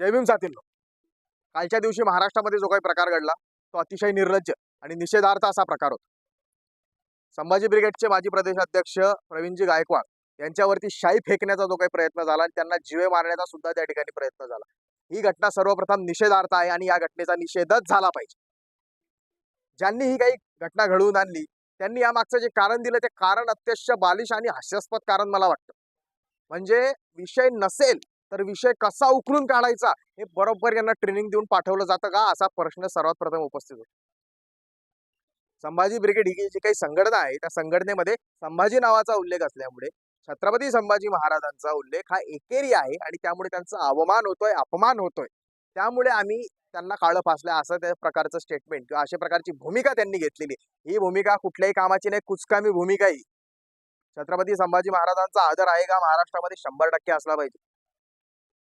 जयभीम भीम साथींनो. कालच्या दिवशी महाराष्ट्रामध्ये जो काही प्रकार घडला तो अतिशय निर्लज्ज आणि निषेधार्थ असा प्रकार होता. संभाजी ब्रिगेडचे माजी प्रदेशाध्यक्ष प्रवीणजी गायकवाड यांच्यावरती शाई फेकण्याचा जो काही प्रयत्न झाला आणि त्यांना जीवे मारण्याचा सुद्धा त्या ठिकाणी प्रयत्न झाला. ही घटना सर्वप्रथम निषेधार्थ आहे आणि या घटनेचा निषेधच झाला पाहिजे. ज्यांनी ही काही घटना घडवून आणली त्यांनी यामागचं जे कारण दिलं ते कारण अत्यंत बालिश आणि हास्यास्पद कारण मला वाटतं. म्हणजे विषय नसेल तर विषय कसा उकळून काढायचा हे बरोबर यांना ट्रेनिंग देऊन पाठवलं जातं का? असा प्रश्न सर्वात प्रथम उपस्थित होतो. संभाजी ब्रिगेड ही जी काही संघटना आहे त्या संघटनेमध्ये संभाजी नावाचा उल्लेख असल्यामुळे छत्रपती संभाजी महाराजांचा उल्लेख हा एकेरी आहे आणि त्यामुळे त्यांचा अवमान होतोय अपमान होतोय. त्यामुळे आम्ही त्यांना काळं फासलं. असं त्या प्रकारचं स्टेटमेंट किंवा अशा प्रकारची भूमिका त्यांनी घेतलेली ही भूमिका कुठल्याही कामाची नाही कुचकामी भूमिका ही. छत्रपती संभाजी महाराजांचा आदर आहे का? महाराष्ट्रामध्ये शंभर टक्के असला पाहिजे.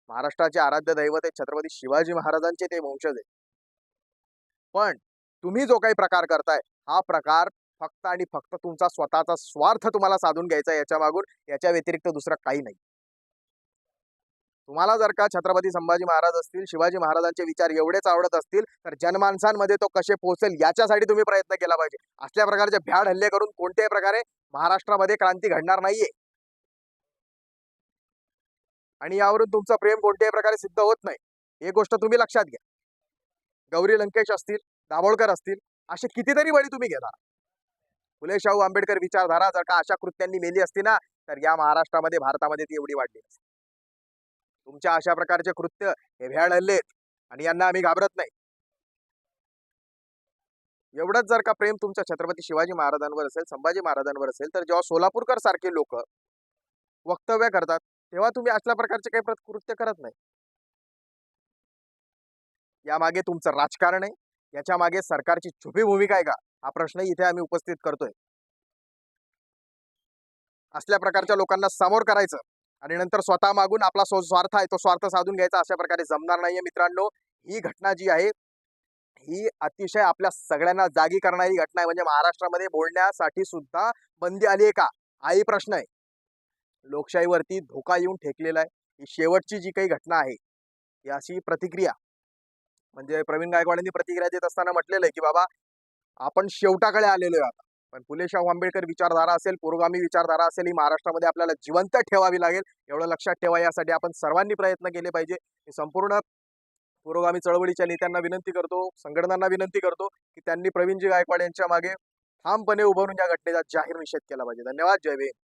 महाराष्ट्राचे आराध्य दैवत आहे छत्रपती शिवाजी महाराजांचे ते वंशज आहे पण तुम्ही जो काही प्रकार करताय हा प्रकार फक्त आणि फक्त तुमचा स्वतःचा स्वार्थ तुम्हाला साधून घ्यायचा याच्या मागून याच्या व्यतिरिक्त दुसरं काही नाही. तुम्हाला जर का छत्रपती संभाजी महाराज असतील शिवाजी महाराजांचे विचार एवढेच आवडत असतील तर जनमानसांमध्ये तो कसे पोहोचेल याच्यासाठी तुम्ही प्रयत्न केला पाहिजे. असल्या प्रकारचे भ्याड हल्ले करून कोणत्याही प्रकारे महाराष्ट्रामध्ये क्रांती घडणार नाहीये. आणि यावरून तुमचं प्रेम कोणत्याही प्रकारे सिद्ध होत नाही. हे गोष्ट तुम्ही लक्षात घ्या. गौरी लंकेश असतील दाभोळकर असतील असे कितीतरी बळी तुम्ही घेणार. फुले शाहू आंबेडकर विचारधारा जर का अशा कृत्यांनी मेली असती ना तर या महाराष्ट्रामध्ये भारतामध्ये ती एवढी वाढली नसती. तुमच्या अशा प्रकारचे कृत्य हे भ्याड आणि यांना आम्ही घाबरत नाही. एवढंच जर का प्रेम तुमच्या छत्रपती शिवाजी महाराजांवर असेल संभाजी महाराजांवर असेल तर जेव्हा सोलापूरकर सारखे लोक वक्तव्य करतात तेव्हा तुम्ही अशा प्रकारचे काही कृत्य करत नाही. यामागे तुमचं राजकारण आहे. याच्या मागे सरकारची छुपी भूमिका आहे का? हा प्रश्न इथे आम्ही उपस्थित करतोय. असल्या प्रकारच्या लोकांना समोर करायचं आणि नंतर स्वतः मागून आपला स्व- स्वार्थ आहे तो स्वार्थ साधून घ्यायचा अशा प्रकारे जमणार नाहीये मित्रांनो. ही घटना जी आहे ही अतिशय आपल्या सगळ्यांना जागी करणारी घटना आहे. म्हणजे महाराष्ट्रामध्ये बोलण्यासाठी सुद्धा बंदी आली आहे का? हाही प्रश्न आहे. लोकशाहीवरती धोका येऊन ठेकलेला आहे. ही शेवटची जी काही घटना आहे ही अशी प्रतिक्रिया म्हणजे प्रवीण गायकवाडांनी प्रतिक्रिया देत असताना म्हटलेलं आहे की बाबा आपण शेवटाकडे आलेलो आहे आता. पण फुले शाहू आंबेडकर विचारधारा असेल पुरोगामी विचारधारा असेल ही महाराष्ट्रामध्ये आपल्याला जिवंत ठेवावी लागेल. एवढं लक्षात ठेवा यासाठी आपण सर्वांनी प्रयत्न केले पाहिजे. मी संपूर्ण पुरोगामी चळवळीच्या नेत्यांना विनंती करतो संघटनांना विनंती करतो की त्यांनी प्रवीणजी गायकवाड यांच्या मागे ठामपणे उभारून या घटनेचा जाहीर निषेध केला पाहिजे. धन्यवाद. जय भीम.